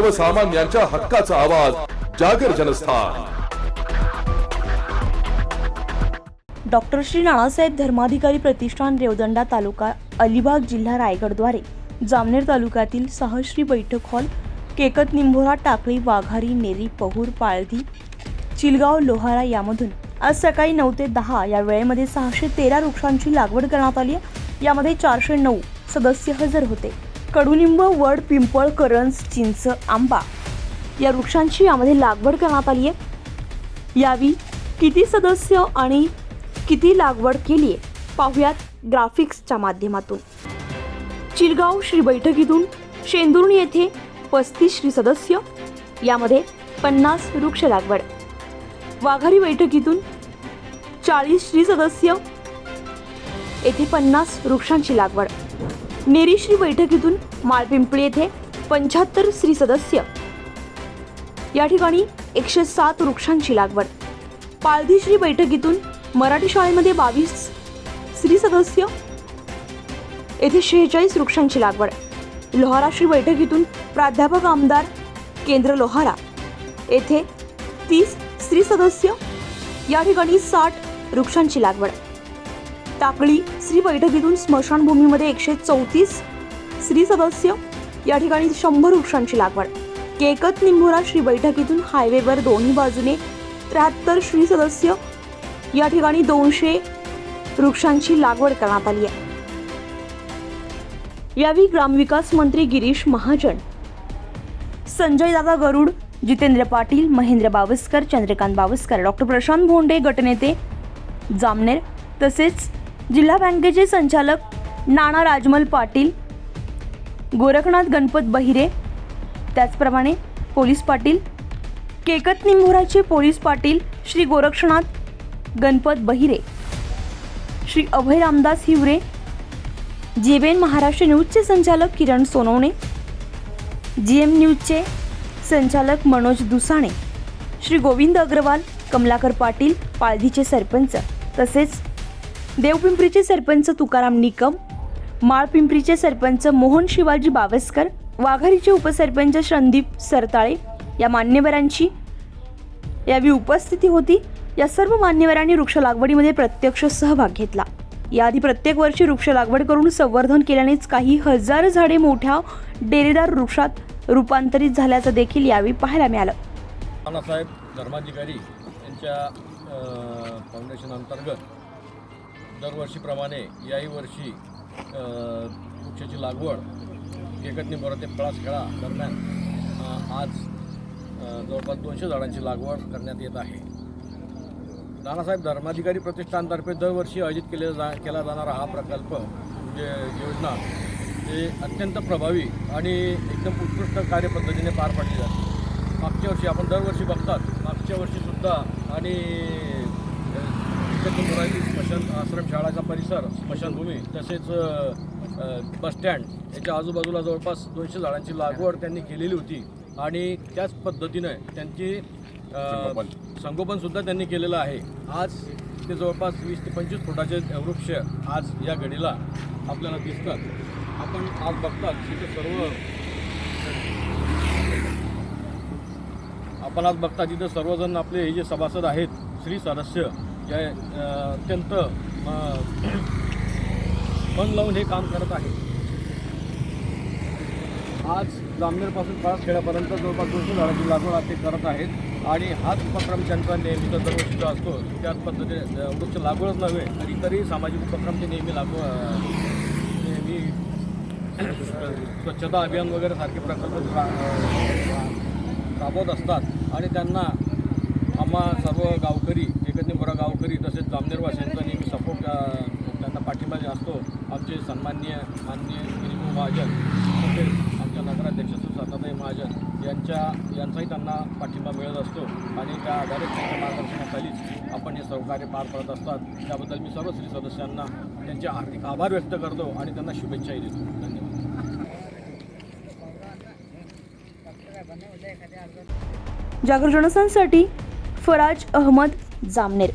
सर्वसामान्यांच्या हक्काचा आवाज जागर जनस्थान. डॉक्टर श्री नानासाहेब धर्माधिकारी प्रतिष्ठान रेवदंडा तालुका अलिबाग जिल्हा रायगडद्वारे जामनेर तालुक्यातील सहश्री बैठक हॉल केकत निंभोरा टाकळी वाघारी नेरी पहूर पाळधी चिलगाव लोहारा यामधून आज सकाळी नऊ ते दहा या वेळेमध्ये सहाशे तेरा वृक्षांची लागवड करण्यात आली यामध्ये चारशे नऊ सदस्य हजर होते. कडुनिंब वड पिंपळ करंज चिंच आंबा या वृक्षांची यामध्ये लागवड करण्यात आली आहे. यावी किती सदस्य आणि किती लागवड केली आहे? पाहुयात ग्राफिक्सच्या माध्यमातून. चिलगाव श्री बैठकीतून शेंदुर्णी येथे पस्तीस श्री सदस्य यामध्ये पन्नास वृक्ष लागवड. वाघारी बैठकीतून चाळीस श्री सदस्य येथे पन्नास वृक्षांची लागवड. नेरीश्री बैठकीतून माळपिंपळी येथे पंच्याहत्तर श्री सदस्य या ठिकाणी एकशे सात वृक्षांची लागवड. पाळधीश्री बैठकीतून मराठी शाळेमध्ये बावीस स्त्री सदस्य येथे शेहेचाळीस वृक्षांची लागवड. लोहाराश्री बैठकीतून प्राध्यापक आमदार केंद्र लोहारा. येथे तीस स्त्री सदस्य या ठिकाणी साठ वृक्षांची लागवड. टाकळी श्री बैठकीतून स्मशानभूमीमध्ये एकशे चौतीस श्री सदस्य या ठिकाणी शंभर वृक्षांची लागवड. केकत निंभोरा श्री बैठकीतून हायवेवर दोन्ही बाजूने त्र्याहत्तर श्री सदस्य या ठिकाणी दोनशे वृक्षांची लागवड करण्यात आली आहे. यावेळी ग्रामविकास मंत्री गिरीश महाजन संजय दादा गरुड जितेंद्र पाटील महेंद्र बावस्कर चंद्रकांत बावस्कर डॉक्टर प्रशांत भोंडे गटनेते जामनेर तसेच जिल्हा बँकेचे संचालक नाना राजमल पाटील गोरखनाथ गणपत बहिरे त्याचप्रमाणे पोलीस पाटील केकत निंभोराचे पोलीस पाटील श्री गोरक्षनाथ गणपत बहिरे श्री अभय रामदास हिवरे जेबेन महाराष्ट्र न्यूजचे संचालक किरण सोनवणे जी एम न्यूजचे संचालक मनोज दुसाणे श्री गोविंद अग्रवाल कमलाकर पाटील पाळधीचे सरपंच तसेच देवपिंपरीचे सरपंच तुकाराम निकम माळपिंपरीचे सरपंच मोहन शिवाजी बावस्कर वाघारीचे उपसरपंच संदीप सरताळे या मान्यवरांची यावेळी उपस्थिती होती. या सर्व मान्यवरांनी वृक्ष लागवडीमध्ये प्रत्यक्ष सहभाग घेतला. याआधी प्रत्येक वर्षी वृक्ष लागवड करून संवर्धन केल्यानेच काही हजार झाडे मोठ्या डेरेदार वृक्षात रूपांतरित झाल्याचं देखील यावेळी पाहायला मिळालं. नानासाहेब धर्माधिकारी यांच्या फाउंडेशन अंतर्गत दरवर्षीप्रमाणे याही वर्षी वृक्षाची लागवड केकतनी बोरा ते पळासखेळा दरम्यान आज जवळपास दोनशे झाडांची लागवड करण्यात येत आहे. नानासाहेब धर्माधिकारी प्रतिष्ठानतर्फे दरवर्षी आयोजित केले जा केला जाणारा हा प्रकल्प म्हणजे योजना हे अत्यंत प्रभावी आणि एकदम उत्कृष्ट कार्यपद्धतीने पार पाडली जाते. मागच्या वर्षी आपण दरवर्षी बघतात मागच्या वर्षीसुद्धा आणि स्मशान आश्रमशाळाचा परिसर स्मशानभूमी तसेच अ, बसस्टँड याच्या आजूबाजूला जवळपास दोनशे झाडांची लागवड त्यांनी केलेली होती. आणि त्याच पद्धतीनं त्यांची संगोपनसुद्धा त्यांनी केलेलं आहे. आज ते जवळपास वीस ते पंचवीस फुटाचे वृक्ष आज या घडीला आपल्याला दिसतात. आपण आज बघतात तिथे सर्व आपण आज बघता तिथं सर्वजण आपले हे जे सभासद आहेत श्री सदस्य या अत्यंत मन लावून हे काम करत आहे. आज जामनेरपासून पाच खेड्यापर्यंत जवळपास दोनशे झाडाची लागवड ते करत आहेत. आणि हाच उपक्रम त्यांचा नेहमीचा दरवर्षीचा असतो त्याच पद्धतीने वृक्ष लागवडच नव्हे तर इतरही सामाजिक उपक्रम ते नेहमी लागू नेहमी स्वच्छता अभियान वगैरे सारखे प्रकल्प रा- राबवत असतात. आणि त्यांना आम्हा सर्व गावकरी गावकरी तसेच जामनेरवासियांचा नेहमी सपोर्ट त्यांना पाठिंबा जे असतो आमचे सन्माननीय माननीय गिरीभाऊ महाजन तसेच आमच्या नगराध्यक्ष सुसाताताई महाजन यांच्या यांचाही त्यांना पाठिंबा मिळत असतो. आणि त्या आधारित त्यांच्या मार्गदर्शनाखालीच आपण हे सहकार्य पार पडत असतात. त्याबद्दल मी सर्व श्री सदस्यांना त्यांचे हार्दिक आभार व्यक्त करतो आणि त्यांना शुभेच्छाही देतो. धन्यवाद. जागर जनस्थानसाठी फराज अहमद जामनेर